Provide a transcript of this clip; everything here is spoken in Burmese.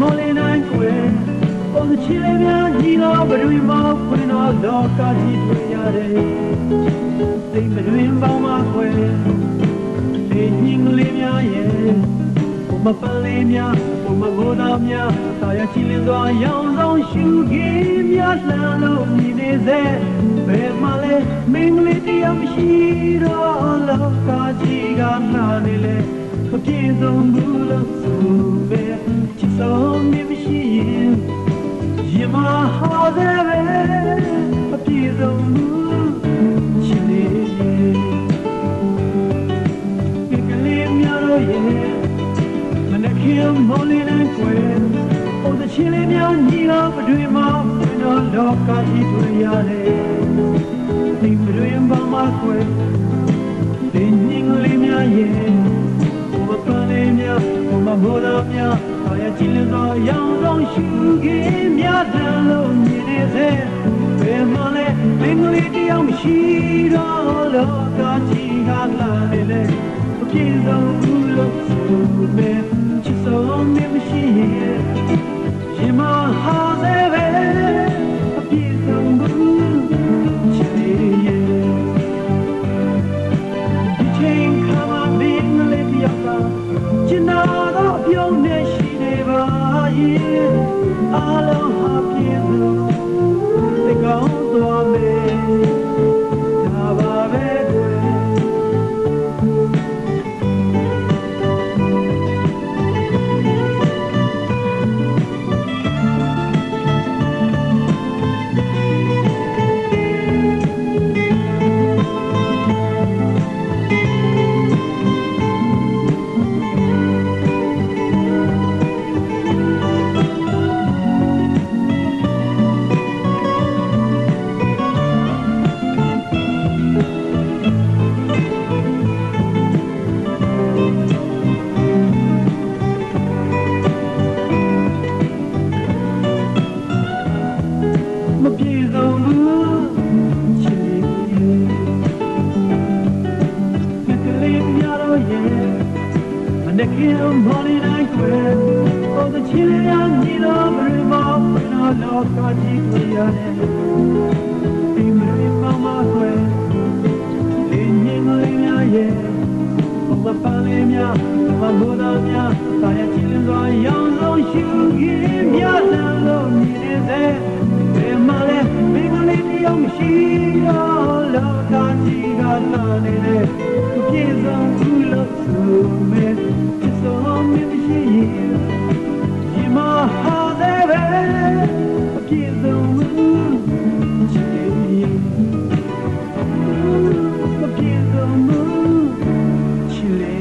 မော်လင်းနိုင်ကွယ်ပေါ်စချီလေးများညီတော်ဘရွေမောက်ခွင်တော်လောကကြီးတွေ့ရတယ်သိမတွင်ပေါင်းမှာကွယ်လေညင်လေးများရဲ့မပန်းလေးများဘုမဘိုးသားများတာယာချီလင်းစွာရောင်ဆောင်ရှုကြီးများလှမ်းလို့မြည်နေစေဘယ်မှလဲမင်းလေးတရားမ မပြေဆုံးဘူးလို့ဆိုပဲချစ်ဆုံးမရှိရင်ရင်မဟာတဲ့ပဲမပြေဆုံးဘူးချစ်နေရင်ကလေးများတော့ရဲ့မနက်ခင်းမော်လင်းနဲ့ကွယ်ဟိုတချင်လေးများညီတော်ပတွေမှာဘယ်တော့လောကကြီးတွေ့ရတယ်ဒီပတွေမှာမှာကွယ်ဒီညင်လေးများ မိုးတော်များတော်ရဲ့ကြည်လင်သောရောင်ဆောင်ရှုခင်များတန်လို့မြင်နေစေဘယ်မှလဲမင်းကလေးတယောက်မရှိတော့လောကကြီးကလာနေလေမပြေဆုံးဘူးလို့ဆိုပဲချစ်ဆုံးမရှိရဲ့ရင် ရဲ့အားလုံး မနေ့ကမော်လီနိုင်ကွယ်ဟိုတချီလေးများညီတော်ဘယ်မှာဘယ်တော့လောကကြီးတွေ့ရတယ်ဒီမရီမမကွယ်ဒီညင်လေးများရဲ့ဘုမပန်းလေးများဘုမမိုးသားများတာယာချီ လင်းစွာရောင်ဆုံးရှုကြီးများလမ်းလို့မြည်နေစေဘယ်မှာလဲမင်းကလေးတယောက်မရှိတော့လောကကြီးကနာနေလေပြေဆုံးဘူးလို့ဆိုမဲ့ချစ်ဆုံးမရှိရင်ဒီမှာဟာတဲ့ပဲပြေဆုံးဘူးချစ်ရင်မပြေဆုံးဘူးချစ်လေ